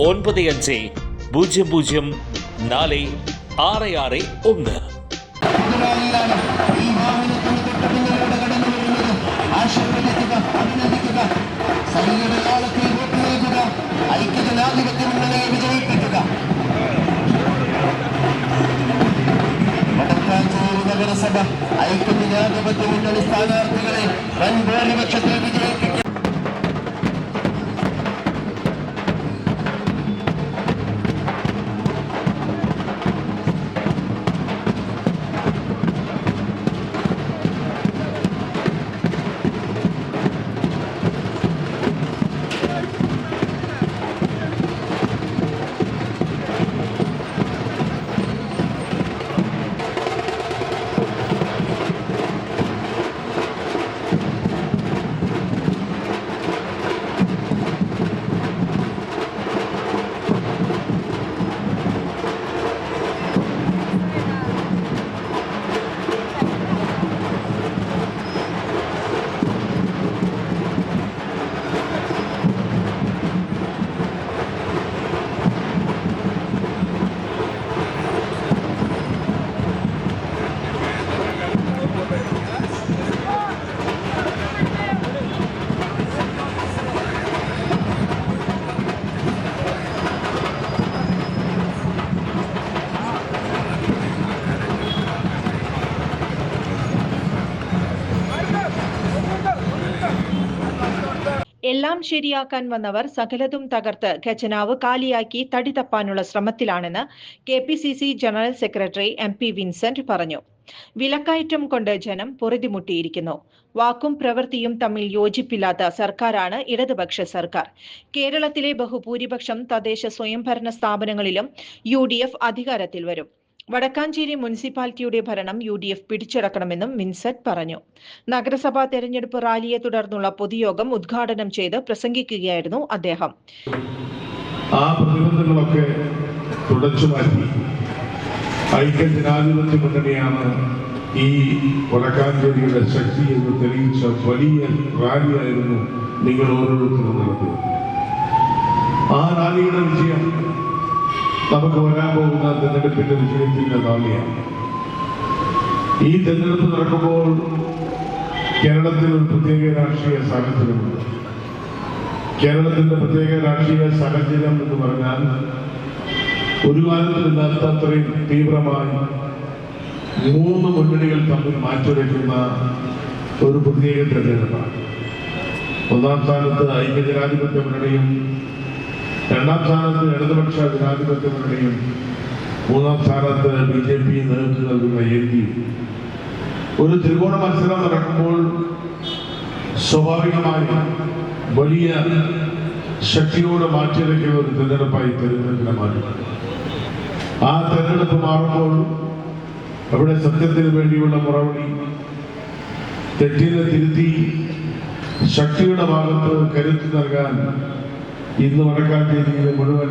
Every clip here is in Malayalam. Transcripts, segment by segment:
ഒൻപത് അഞ്ച് പൂജ്യം പൂജ്യം നാല് ആറ് ആറ് ഒന്ന്. ഐക്യജനാധിപത്യ നഗരസഭ ഐക്യജനാധിപത്യ മുന്നണി സ്ഥാനാർത്ഥികളെ വൻ ഭൂരിപക്ഷത്തിൽ വിജയിപ്പിക്കുക എല്ലാം ശരിയാക്കാൻ വന്നവർ സകലതും തകർത്ത് ഖജനാവ് കാലിയാക്കി തടി തപ്പാനുള്ള ശ്രമത്തിലാണെന്ന് K P C C general secretary M P Vincent പറഞ്ഞു. വിലക്കയറ്റം കൊണ്ട് ജനം പൊറുതിമുട്ടിയിരിക്കുന്നു. വാക്കും പ്രവൃത്തിയും തമ്മിൽ യോജിപ്പില്ലാത്ത സർക്കാരാണ് ഇടതുപക്ഷ സർക്കാർ. കേരളത്തിലെ ബഹുഭൂരിപക്ഷം തദ്ദേശ സ്വയംഭരണ സ്ഥാപനങ്ങളിലും യു അധികാരത്തിൽ വരും. വടക്കാഞ്ചേരി മുനിസിപ്പാലിറ്റിയുടെ ഭരണം യു ഡി എഫ് പിടിച്ചടക്കണമെന്നും മിൻസെറ്റ് പറഞ്ഞു. നഗരസഭാ തെരഞ്ഞെടുപ്പ് റാലിയെ തുടർന്നുള്ള പൊതുയോഗം ഉദ്ഘാടനം ചെയ്ത് പ്രസംഗിക്കുകയായിരുന്നു അദ്ദേഹം. ആ പ്രതിബന്ധങ്ങളൊക്കെ തുടച്ചു മാറ്റി ഐക്യ ജനാധിപത്യ മുന്നണിയാണ് ഈ വടക്കാഞ്ചേരിയുടെ ശക്തി എന്ന് തെളിയിച്ച വലിയ റാലിയായിരുന്നു നിങ്ങൾ ഓരോരുത്തരും നടത്തിയത്. ആ റാലിയുടെ വിജയം നമുക്ക് വരാൻ പോകുന്ന തെരഞ്ഞെടുപ്പിന്റെ വിജയത്തിന്റെ നാളിയാണ്. ഈ തെരഞ്ഞെടുപ്പ് നടക്കുമ്പോൾ കേരളത്തിൽ ഒരു പ്രത്യേക രാഷ്ട്രീയ സാഹചര്യമുണ്ട്. കേരളത്തിന്റെ പ്രത്യേക രാഷ്ട്രീയ സാഹചര്യം എന്ന് പറഞ്ഞാൽ ഒരു കാലത്തിലില്ലാത്ത അത്രയും തീവ്രമായി മൂന്ന് മുന്നണികൾ തമ്മിൽ മാറ്റുരയ്ക്കുന്ന ഒരു പ്രത്യേക തെരഞ്ഞെടുപ്പാണ്. ഒന്നാം സ്ഥാനത്ത് ഐക്യജനാധിപത്യ മുന്നണിയും രണ്ടാം സ്ഥാനത്ത് ഇടതുപക്ഷ ജനാധിപത്യ മുന്നണിയും മൂന്നാം സ്ഥാനത്ത് ബി ജെ പി നേതൃത്വം നൽകുന്ന എ ഡി ഒരു ത്രികോണ മത്സരം നടക്കുമ്പോൾ സ്വാഭാവികമായി വലിയ ശക്തിയോട് മാറ്റിവെക്കുന്ന ഒരു തെരഞ്ഞെടുപ്പായി തെരഞ്ഞെടുപ്പിനെ മാറി ആ തെരഞ്ഞെടുപ്പ് മാറുമ്പോൾ അവിടെ സത്യത്തിന് വേണ്ടിയുള്ള മുറവിളി തെറ്റിനെ തിരുത്തി ശക്തിയുടെ ഭാഗത്ത് കരുത്ത് നൽകാൻ ഇന്ന് വടക്കാഞ്ചേരിയിലെ മുഴുവൻ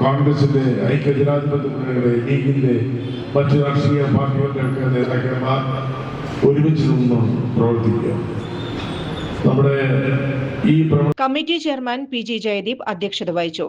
കോൺഗ്രസിന്റെ ഐക്യജനാധിപത്യ മുന്നണികളെ ലീഗിന്റെ മറ്റ് രാഷ്ട്രീയ പാർട്ടികളുടെയൊക്കെ നേതാക്കന്മാർ ഒരുമിച്ച് നിന്ന് പ്രവർത്തിക്കുക. നമ്മുടെ ഈ committee chairman P G Jayadeep അധ്യക്ഷത വഹിച്ചു.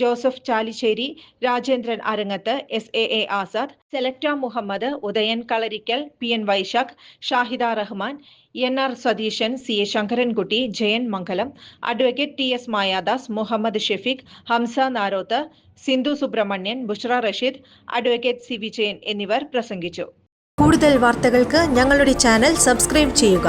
Joseph Chalissery Rajendran Arangath S A A Azad സെലക്ട Muhammad Udayan Kalarikkal P N Vaishakh Shahida Rahman N R Satheesan C A Sankarankutty Jayan Mangalam advocate T S Mayadas Muhammad Shefeeq Hamza Naroth Sindhu Subramanian Bushra Rasheed advocate C Vijayan എന്നിവർ പ്രസംഗിച്ചു. കൂടുതൽ വാർത്തകൾക്ക് ഞങ്ങളുടെ ചാനൽ സബ്സ്ക്രൈബ് ചെയ്യുക.